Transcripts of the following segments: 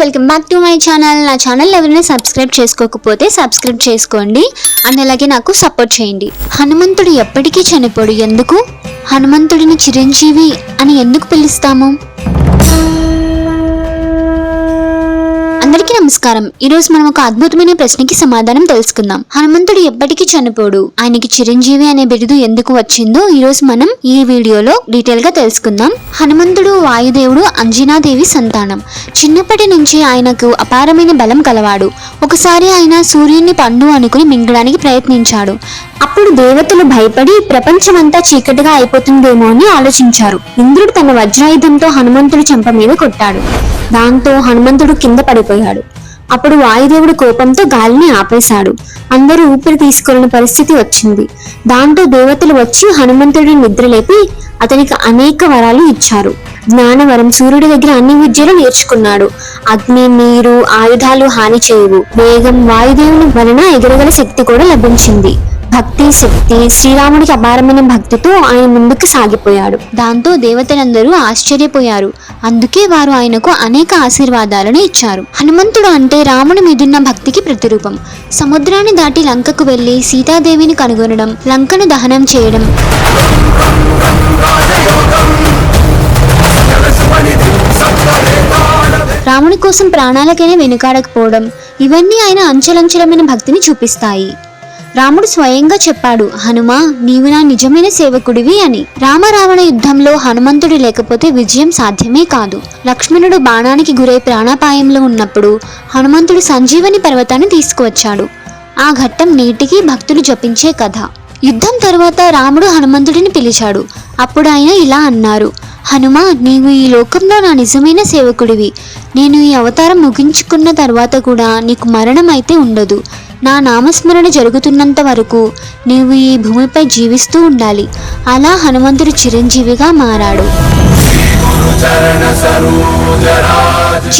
Welcome back to my channel. నా channel ఎవరైనా subscribe చేసుకోకపోతే సబ్స్క్రైబ్ చేసుకోండి. అండ్ అలాగే నాకు సపోర్ట్ చేయండి. హనుమంతుడు ఎప్పటికీ చనిపోడు. ఎందుకు? హనుమంతుడిని చిరంజీవి అని ఎందుకు పిలుస్తాము? నమస్కారం. ఈ రోజు మనం ఒక అద్భుతమైన ప్రశ్నకి సమాధానం తెలుసుకుందాం. హనుమంతుడు ఎప్పటికీ చనిపోడు. ఆయనకి చిరంజీవి అనే బిరుదు ఎందుకు వచ్చిందో ఈ రోజు మనం ఈ వీడియోలో డీటెయిల్గా తెలుసుకుందాం. హనుమంతుడు వాయుదేవుడు అంజనాదేవి సంతానం. చిన్నప్పటి నుంచి ఆయనకు అపారమైన బలం కలవాడు ఒకసారి ఆయన సూర్యుని పండు అనుకుని మింగడానికి ప్రయత్నించాడు. అప్పుడు దేవతలు భయపడి ప్రపంచమంతా చీకటిగా అయిపోతుందేమో అని ఆలోచించారు. ఇంద్రుడు తన వజ్రాయుధంతో హనుమంతుడు చెంప మీద కొట్టాడు. దాంతో హనుమంతుడు కింద పడిపోయాడు. అప్పుడు వాయుదేవుడు కోపంతో గాలిని ఆపేశాడు. అందరూ ఊపిరి తీసుకోలేని పరిస్థితి వచ్చింది. దాంతో దేవతలు వచ్చి హనుమంతుడిని నిద్రలేపి అతనికి అనేక వరాలు ఇచ్చారు. జ్ఞానవరం సూర్యుడి దగ్గర అన్ని విద్యలు నేర్చుకున్నాడు. అగ్ని నీరు ఆయుధాలు హాని చేయవు. వేగం వాయుదేవుని వలన ఎగరగల శక్తి కూడా లభించింది. భక్తి శక్తి శ్రీరాముడికి అపారమైన భక్తితో ఆయన ముందుకు సాగిపోయాడు. దాంతో దేవతలందరూ ఆశ్చర్యపోయారు. అందుకే వారు ఆయనకు అనేక ఆశీర్వాదాలను ఇచ్చారు. హనుమంతుడు అంటే రాముని మీదున్న భక్తికి ప్రతిరూపం. సముద్రాన్ని దాటి లంకకు వెళ్ళి సీతాదేవిని కనుగొనడం లంకను దహనం చేయడం. రాముని కోసం ప్రాణాలకైనా వెనుకాడకపోవడం ఇవన్నీ ఆయన అంచెలంచెలమైన భక్తిని చూపిస్తాయి. రాముడు స్వయంగా చెప్పాడు హనుమా నీవు నా నిజమైన సేవకుడివి అని. రామరావణ యుద్ధంలో హనుమంతుడు లేకపోతే విజయం సాధ్యమే కాదు. లక్ష్మణుడు బాణానికి గురై ప్రాణాపాయంలో ఉన్నప్పుడు హనుమంతుడు సంజీవని పర్వతాన్ని తీసుకువచ్చాడు. ఆ ఘట్టం నేటికి భక్తులు జపించే కథ. యుద్ధం తరువాత రాముడు హనుమంతుడిని పిలిచాడు. అప్పుడు ఆయన ఇలా అన్నారు హనుమా నీవు ఈ లోకంలో నా నిజమైన సేవకుడివి. నేను ఈ అవతారం ముగించుకున్న తర్వాత కూడా నీకు మరణం అయితే ఉండదు. నా నామస్మరణ జరుగుతున్నంత వరకు నీవు ఈ భూమిపై జీవిస్తూ ఉండాలి. అలా హనుమంతుడు చిరంజీవిగా మారాడు.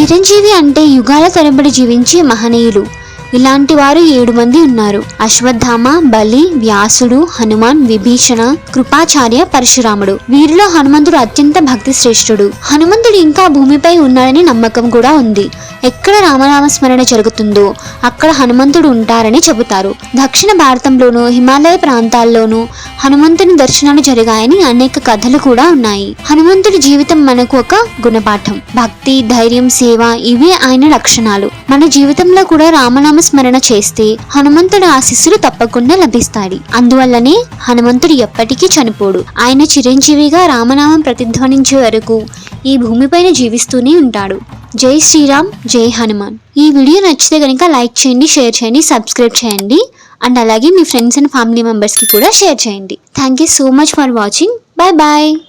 చిరంజీవి అంటే యుగాల తరబడి జీవించే మహనీయులు. ఇలాంటి వారు ఏడు మంది ఉన్నారు. అశ్వత్థామ బలి వ్యాసుడు హనుమాన్ విభీషణ కృపాచార్య పరశురాముడు. వీరిలో హనుమంతుడు అత్యంత భక్తి శ్రేష్ఠుడు. హనుమంతుడు ఇంకా భూమిపై ఉన్నాడని నమ్మకం కూడా ఉంది. ఎక్కడ రామనామ స్మరణ జరుగుతుందో అక్కడ హనుమంతుడు ఉంటారని చెబుతారు. దక్షిణ భారతంలోనూ హిమాలయ ప్రాంతాల్లోనూ హనుమంతుని దర్శనాలు జరిగాయని అనేక కథలు కూడా ఉన్నాయి. హనుమంతుడి జీవితం మనకు ఒక గుణపాఠం. భక్తి ధైర్యం సేవ ఇవే ఆయన లక్షణాలు. మన జీవితంలో కూడా రామనామ స్మరణ చేస్తే హనుమంతుడి ఆశీస్సులు తప్పకుండా లభిస్తాయి. అందువల్లనే హనుమంతుడు ఎప్పటికీ చనిపోడు. ఆయన చిరంజీవిగా రామనామం ప్రతిధ్వనించే వరకు ఈ భూమిపైన జీవిస్తూనే ఉంటాడు. జై శ్రీరామ్ జై హనుమాన్. ఈ వీడియో నచ్చితే కనుక లైక్ చేయండి షేర్ చేయండి సబ్స్క్రైబ్ చేయండి. అండ్ అలాగే మీ ఫ్రెండ్స్ అండ్ ఫ్యామిలీ మెంబర్స్కి కూడా షేర్ చేయండి. Thank you so much for watching. Bye bye.